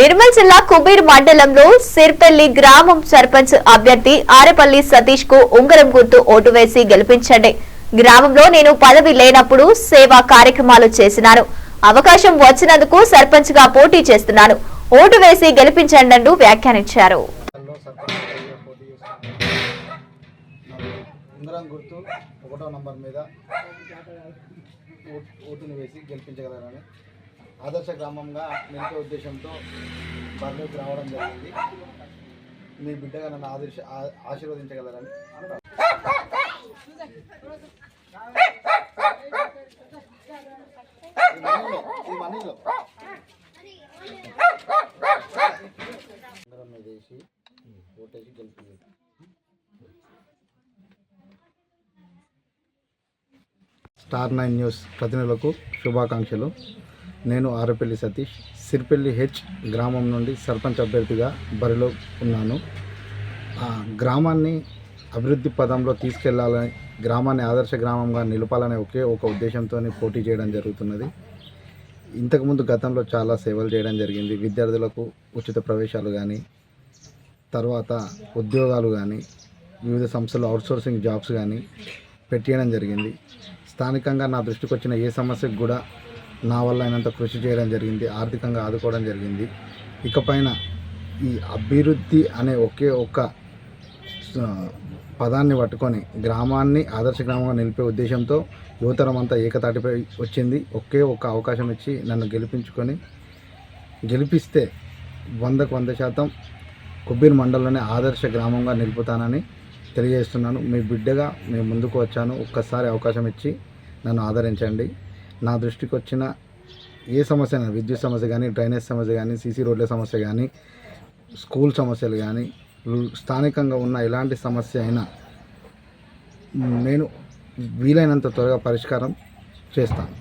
నిర్మల్ జిల్లా కుబీర్ మండలంలో సిర్పల్లి గ్రామం సర్పంచ్ అభ్యర్థి ఆరేపల్లి సతీష్కు ఉంగరం గుర్తు ఓటు వేసి గెలిపించండి. గ్రామంలో నేను పదవి లేనప్పుడు సేవా కార్యక్రమాలు చేసినాను. అవకాశం వచ్చినందుకు సర్పంచ్గా పోటీ చేస్తున్నాను. ఓటు వేసి గెలిపించండి అంటూ వ్యాఖ్యానించారు ఉంగరం గుర్తు ఒకటో నంబర్ మీద ఓటును వేసి గెలిపించగలరని ఆదర్శ గ్రామంగా నిలిపే ఉద్దేశంతో బరిలోకి రావడం జరిగింది. మీ బిడ్డగా నన్ను ఆదర్శ ఆ- ఆశీర్వదించగలరని ఈ మనీలో ఈ మీద వేసి ఓటేసి స్టార్ నైన్ న్యూస్ ప్రతినిధులకు శుభాకాంక్షలు. నేను ఆరపల్లి సతీష్ సిరిపల్లి హెచ్ గ్రామం నుండి సర్పంచ్ అభ్యర్థిగా బరిలో ఉన్నాను. ఆ గ్రామాన్ని అభివృద్ధి పదంలో తీసుకెళ్ళాలని గ్రామాన్ని ఆదర్శ గ్రామంగా నిలపాలనే ఒకే ఒక ఉద్దేశంతో పోటీ చేయడం జరుగుతున్నది. ఇంతకుముందు గతంలో చాలా సేవలు చేయడం జరిగింది. విద్యార్థులకు ఉచిత ప్రవేశాలు కానీ తర్వాత ఉద్యోగాలు కానీ వివిధ సంస్థలు అవుట్సోర్సింగ్ జాబ్స్ కానీ పెట్టియడం జరిగింది. స్థానికంగా నా దృష్టికి వచ్చిన ఏ సమస్యకు కూడా నా వల్ల అయినంత కృషి చేయడం జరిగింది ఆర్థికంగా ఆదుకోవడం జరిగింది. ఇకపైన ఈ అభివృద్ధి అనే ఒకే ఒక్క పదాన్ని పట్టుకొని గ్రామాన్ని ఆదర్శ గ్రామంగా నిలిపే ఉద్దేశంతో యువతరం అంతా ఏకతాటిపై వచ్చింది. ఒకే ఒక్క అవకాశం ఇచ్చి నన్ను గెలిపించుకొని గెలిపిస్తే వందకు వంద శాతం కొబ్బరి మండలంలోనే ఆదర్శ గ్రామంగా నిలుపుతానని తెలియజేస్తున్నాను. మీ బిడ్డగా మేము ముందుకు వచ్చాను. ఒక్కసారి అవకాశం ఇచ్చి నన్ను ఆదరించండి. నా దృష్టికి వచ్చిన ఏ సమస్య అయినా విద్యుత్ సమస్య కానీ డ్రైనేజ్ సమస్య కానీ సీసీ రోడ్ల సమస్య కానీ స్కూల్ సమస్యలు కానీ స్థానికంగా ఉన్న ఎలాంటి సమస్య అయినా నేను వీలైనంత త్వరగా పరిష్కారం చేస్తాను.